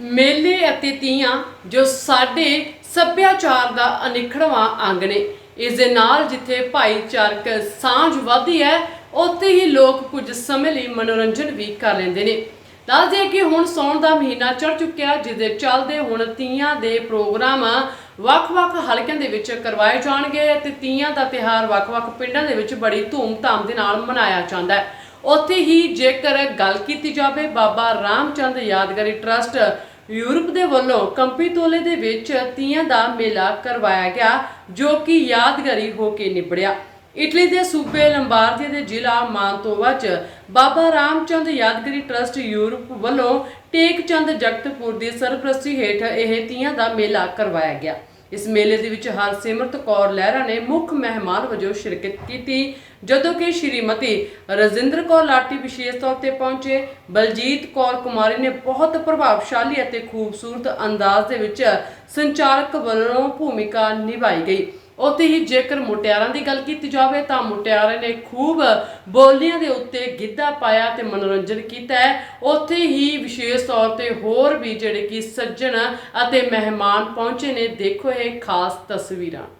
ਮੇਲੇ ਅਤੇ ਤੀਆਂ ਜੋ ਸਾਡੇ ਸੱਭਿਆਚਾਰ ਦਾ ਅਨਿਖੜਵਾਂ ਅੰਗ ਨੇ। ਇਸ ਦੇ ਨਾਲ ਜਿੱਥੇ ਭਾਈਚਾਰਕ ਸਾਂਝ ਵਧਦੀ ਹੈ, ਉੱਥੇ ਹੀ ਲੋਕ ਕੁਝ ਸਮੇਂ ਲਈ ਮਨੋਰੰਜਨ ਵੀ ਕਰ ਲੈਂਦੇ ਨੇ। ਦੱਸਦੇ ਕਿ ਹੁਣ ਸੌਣ ਦਾ ਮਹੀਨਾ ਚੜ ਚੁੱਕਿਆ ਜਿਸ ਦੇ ਚੱਲਦੇ ਹੁਣ ਤੀਆਂ ਦੇ ਪ੍ਰੋਗਰਾਮ ਵੱਖ-ਵੱਖ ਹਲਕਿਆਂ ਦੇ ਵਿੱਚ ਕਰਵਾਏ ਜਾਣਗੇ ਅਤੇ ਤੀਆਂ ਦਾ ਤਿਹਾਰ ਵੱਖ-ਵੱਖ ਪਿੰਡਾਂ ਦੇ ਵਿੱਚ ਬੜੀ ਧੂਮ-ਧਾਮ ਦੇ ਨਾਲ ਮਨਾਇਆ ਜਾਂਦਾ ਹੈ। ਉੱਥੇ ਹੀ ਜੇਕਰ ਗੱਲ ਕੀਤੀ ਜਾਵੇ, ਬਾਬਾ ਰਾਮਚੰਦ ਯਾਦਗਾਰੀ ਟਰਸਟ ਯੂਰਪ ਦੇ ਵੱਲੋਂ ਕੰਪੀ ਤੋਲੇ ਦੇ ਵਿੱਚ ਤੀਆਂ ਦਾ ਮੇਲਾ ਕਰਵਾਇਆ ਗਿਆ, ਜੋ ਕਿ ਯਾਦਗਾਰੀ ਹੋ ਕੇ ਨਿਬੜਿਆ। ਇਟਲੀ ਦੇ ਸੂਬੇ ਲੰਬਾਰਦੀ ਦੇ ਜ਼ਿਲ੍ਹਾ ਮਾਂਤੋਵਾ 'ਚ ਬਾਬਾ ਰਾਮਚੰਦ ਯਾਦਗਰੀ ਟਰਸਟ ਯੂਰਪ ਵੱਲੋਂ ਟੇਕਚੰਦ ਜਗਤਪੁਰ ਦੀ ਸਰਪ੍ਰਸਤੀ ਹੇਠ ਇਹ ਤੀਆਂ ਦਾ ਮੇਲਾ ਕਰਵਾਇਆ ਗਿਆ। ਇਸ ਮੇਲੇ ਦੇ ਵਿੱਚ ਹਰਸਿਮਰਤ ਕੌਰ ਲਹਿਰਾ ਨੇ ਮੁੱਖ ਮਹਿਮਾਨ ਵਜੋਂ ਸ਼ਿਰਕਤ ਕੀਤੀ, ਜਦੋਂ ਕਿ ਸ਼੍ਰੀਮਤੀ ਰਜਿੰਦਰ ਕੌਰ ਲਾਟੀ ਵਿਸ਼ੇਸ਼ ਤੌਰ ਤੇ ਪਹੁੰਚੇ। ਬਲਜੀਤ ਕੌਰ ਕੁਮਾਰੀ ਨੇ ਬਹੁਤ ਪ੍ਰਭਾਵਸ਼ਾਲੀ ਅਤੇ ਖੂਬਸੂਰਤ ਅੰਦਾਜ਼ ਦੇ ਵਿੱਚ ਸੰਚਾਲਕ ਵੱਲੋਂ ਭੂਮਿਕਾ ਨਿਭਾਈ ਗਈ। ਉੱਥੇ ਹੀ ਜੇਕਰ ਮੁਟਿਆਰਾਂ ਦੀ ਗੱਲ ਕੀਤੀ ਜਾਵੇ ਤਾਂ ਮੁਟਿਆਰਾਂ ਨੇ ਖੂਬ ਬੋਲੀਆਂ ਦੇ ਉੱਤੇ ਗਿੱਧਾ ਪਾਇਆ ਤੇ ਮਨੋਰੰਜਨ ਕੀਤਾ ਹੈ। ਉੱਥੇ ਹੀ ਵਿਸ਼ੇਸ਼ ਤੌਰ ਤੇ ਹੋਰ ਵੀ ਜਿਹੜੇ ਕਿ ਸੱਜਣ ਅਤੇ ਮਹਿਮਾਨ ਪਹੁੰਚੇ ਨੇ, ਦੇਖੋ ਇਹ ਖਾਸ ਤਸਵੀਰਾਂ।